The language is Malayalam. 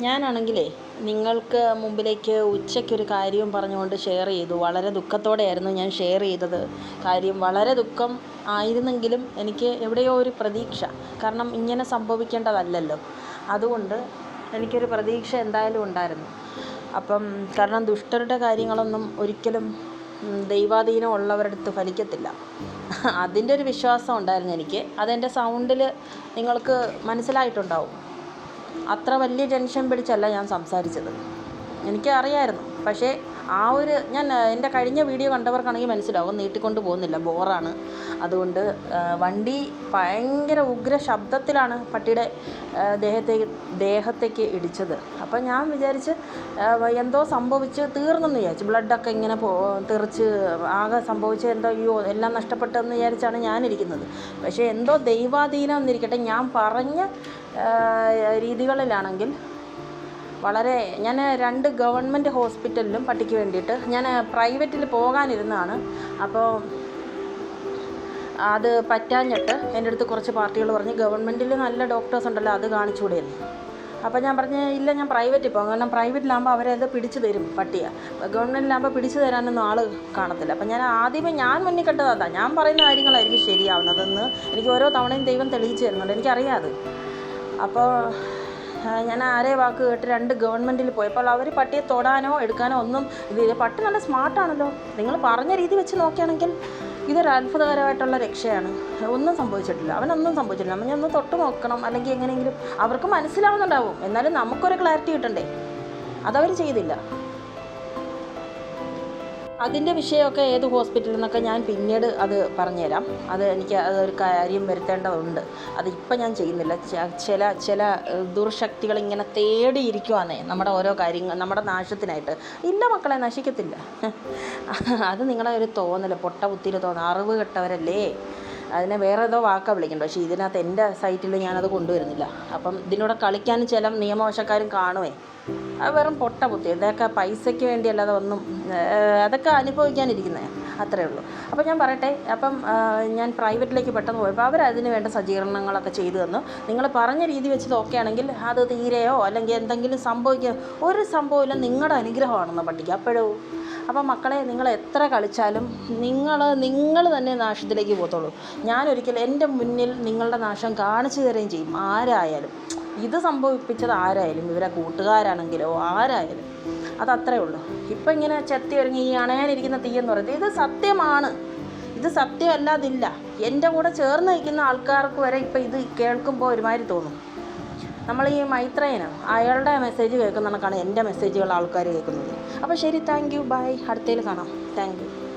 ഞാനാണെങ്കിലേ നിങ്ങൾക്ക് മുമ്പിലേക്ക് ഉച്ചയ്ക്കൊരു കാര്യം പറഞ്ഞുകൊണ്ട് ഷെയർ ചെയ്തു. വളരെ ദുഃഖത്തോടെയായിരുന്നു ഞാൻ ഷെയർ ചെയ്തത്. കാര്യം വളരെ ദുഃഖം ആയിരുന്നെങ്കിലും എനിക്ക് എവിടെയോ ഒരു പ്രതീക്ഷ. കാരണം ഇങ്ങനെ സംഭവിക്കേണ്ടതല്ലല്ലോ. അതുകൊണ്ട് എനിക്കൊരു പ്രതീക്ഷ എന്തായാലും ഉണ്ടായിരുന്നു. അപ്പം കാരണം ദുഷ്ടരുടെ കാര്യങ്ങളൊന്നും ഒരിക്കലും ദൈവാധീനം ഉള്ളവരുടെ അടുത്ത് ഫലിക്കത്തില്ല. അതിന്റെ ഒരു വിശ്വാസം ഉണ്ടായിരുന്നു എനിക്ക്. അതെന്റെ സൗണ്ടിൽ നിങ്ങൾക്ക് മനസ്സിലായിട്ടുണ്ടാവും. അത്ര വലിയ ടെൻഷൻ പിടിച്ചല്ല ഞാൻ സംസാരിച്ചത്. എനിക്ക് അറിയാമായിരുന്നു പക്ഷേ ആ ഒരു ഞാൻ എന്റെ കഴിഞ്ഞ വീഡിയോ കണ്ടവർക്കാണെങ്കിൽ മനസ്സിലാവും. നീട്ടിക്കൊണ്ട് പോകുന്നില്ല. ബോറാണ്. അതുകൊണ്ട് വണ്ടി ഭയങ്കര ഉഗ്ര ശബ്ദത്തിലാണ് പട്ടിയുടെ ദേഹത്തെ ദേഹത്തേക്ക് ഇടിച്ചത്. അപ്പം ഞാൻ വിചാരിച്ച് എന്തോ സംഭവിച്ച് തീർന്നെന്ന് വിചാരിച്ചു. ബ്ലഡൊക്കെ ഇങ്ങനെ പോ തെറിച്ച് ആകെ സംഭവിച്ച് എന്തോ അയ്യോ എല്ലാം നഷ്ടപ്പെട്ടെന്ന് വിചാരിച്ചാണ് ഞാനിരിക്കുന്നത്. പക്ഷേ എന്തോ ദൈവാധീനം എന്നിരിക്കട്ടെ ഞാൻ പറഞ്ഞ രീതികളിലാണെങ്കിൽ വളരെ ഞാൻ രണ്ട് ഗവൺമെന്റ് ഹോസ്പിറ്റലിലും പട്ടിക്ക് വേണ്ടിയിട്ട് ഞാൻ പ്രൈവറ്റിൽ പോകാനിരുന്നതാണ്. അപ്പോൾ അത് പറ്റാഞ്ഞിട്ട് എന്റെ അടുത്ത് കുറച്ച് പാർട്ടികൾ പറഞ്ഞ് ഗവൺമെന്റിൽ നല്ല ഡോക്ടേഴ്സ് ഉണ്ടല്ലോ അത് കാണിച്ചുകൂടെ അപ്പോൾ ഞാൻ പറഞ്ഞ് ഇല്ല ഞാൻ പ്രൈവറ്റിൽ പോകും. കാരണം പ്രൈവറ്റിലാകുമ്പോൾ അവരത് പിടിച്ചു തരും പട്ടിയെ. ഗവൺമെന്റിലാകുമ്പോൾ പിടിച്ചു തരാനൊന്നും ആൾ കാണത്തില്ല. അപ്പം ഞാൻ ആദ്യമേ ഞാൻ മുന്നിൽ കണ്ടത് ഞാൻ പറയുന്ന കാര്യങ്ങളായിരിക്കും ശരിയാവുന്നതെന്ന് എനിക്ക് ഓരോ തവണയും ദൈവം തെളിയിച്ചു തരുന്നുണ്ട്. എനിക്കറിയാതെ അപ്പോൾ ഞാൻ ആരെ വാക്ക് കേട്ട് രണ്ട് ഗവൺമെന്റിൽ പോയപ്പോൾ അവർ പട്ടിയെ തൊടാനോ എടുക്കാനോ ഒന്നും ഇതില്ല പട്ടി നല്ല സ്മാർട്ടാണല്ലോ നിങ്ങൾ പറഞ്ഞ രീതി വെച്ച് നോക്കുകയാണെങ്കിൽ ഇതൊരു അത്ഭുതകരമായിട്ടുള്ള രക്ഷയാണ്. ഒന്നും സംഭവിച്ചിട്ടില്ല. അവനൊന്നും സംഭവിച്ചിട്ടില്ല. നമ്മൾ ഒന്ന് തൊട്ട് നോക്കണം. അല്ലെങ്കിൽ എങ്ങനെയെങ്കിലും അവർക്ക് മനസ്സിലാവുന്നുണ്ടാവും. എന്നാലും നമുക്കൊരു ക്ലാരിറ്റി കിട്ടണ്ടേ? അതവർ ചെയ്തില്ല. അതിന്റെ വിഷയമൊക്കെ ഏത് ഹോസ്പിറ്റലിൽ നിന്നൊക്കെ ഞാൻ പിന്നീട് അത് പറഞ്ഞുതരാം. അത് എനിക്ക് അതൊരു കാര്യം വരുത്തേണ്ടതുണ്ട്. അതിപ്പം ഞാൻ ചെയ്യുന്നില്ല. ചില ചില ദുർശക്തികൾ ഇങ്ങനെ തേടിയിരിക്കുവാന്നേ നമ്മുടെ ഓരോ കാര്യങ്ങൾ നമ്മുടെ നാശത്തിനായിട്ട്. ഇല്ല മക്കളെ നശിക്കത്തില്ല. അത് നിങ്ങളെ ഒരു തോന്നൽ പൊട്ട ബുദ്ധിയിൽ തോന്നുക അറിവ് കെട്ടവരല്ലേ? അതിനെ വേറെ ഏതോ വാക്കാണ് വിളിക്കേണ്ടത് പക്ഷേ ഇതിനകത്ത് എന്റെ സൈറ്റിൽ ഞാനത് കൊണ്ടുവരുന്നില്ല. അപ്പം ഇതിനോട് കളിക്കാനും ചില നിയമവശക്കാരും കാണുമേ അത് വെറും പൊട്ട ബുദ്ധി. ഇതൊക്കെ പൈസയ്ക്ക് വേണ്ടിയല്ലാതെ ഒന്നും അതൊക്കെ അനുഭവിക്കാനിരിക്കുന്നത് അത്രേ ഉള്ളൂ. അപ്പോൾ ഞാൻ പറയട്ടെ. അപ്പം ഞാൻ പ്രൈവറ്റിലേക്ക് പെട്ടെന്ന് പോയപ്പോൾ അവർ അതിന് വേണ്ട സജ്ജീകരണങ്ങളൊക്കെ ചെയ്തു തന്നു. നിങ്ങൾ പറഞ്ഞ രീതി വെച്ച് നോക്കുകയാണെങ്കിൽ അത് തീരെയോ അല്ലെങ്കിൽ എന്തെങ്കിലും സംഭവിക്കുക ഒരു സംഭവമില്ല നിങ്ങളുടെ അനുഗ്രഹമാണെന്ന് പട്ടിക്ക് അപ്പോഴോ? അപ്പം മക്കളെ നിങ്ങൾ എത്ര കളിച്ചാലും നിങ്ങൾ നിങ്ങൾ തന്നെ നാശത്തിലേക്ക് പോകത്തുള്ളൂ. ഞാനൊരിക്കലും എന്റെ മുന്നിൽ നിങ്ങളുടെ നാശം കാണിച്ചു തരുകയും ചെയ്യും. ആരായാലും. ഇത് സംഭവിപ്പിച്ചത് ആരായാലും? ഇവരെ കൂട്ടുകാരാണെങ്കിലോ? ആരായാലും. അതത്രേ ഉള്ളൂ. ഇപ്പം ഇങ്ങനെ ചെത്തി ഒരുങ്ങി ഈ അണയാനിരിക്കുന്ന തീയെന്ന് പറയുന്നത് ഇത് സത്യമാണ്. ഇത് സത്യമല്ലാതില്ല. എന്റെ കൂടെ ചേർന്ന് നിൽക്കുന്ന ആൾക്കാർക്ക് വരെ ഇപ്പം ഇത് കേൾക്കുമ്പോൾ ഒരുമാതിരി തോന്നും. നമ്മൾ ഈ മൈത്രേയന്. അയാളുടെ മെസ്സേജ് കേൾക്കുന്ന കണക്കാണ് എന്റെ മെസ്സേജുകൾ ആൾക്കാർ കേൾക്കുന്നത്. അപ്പോൾ ശരി താങ്ക് യു ബൈ അടുത്തതിൽ കാണാം. Thank you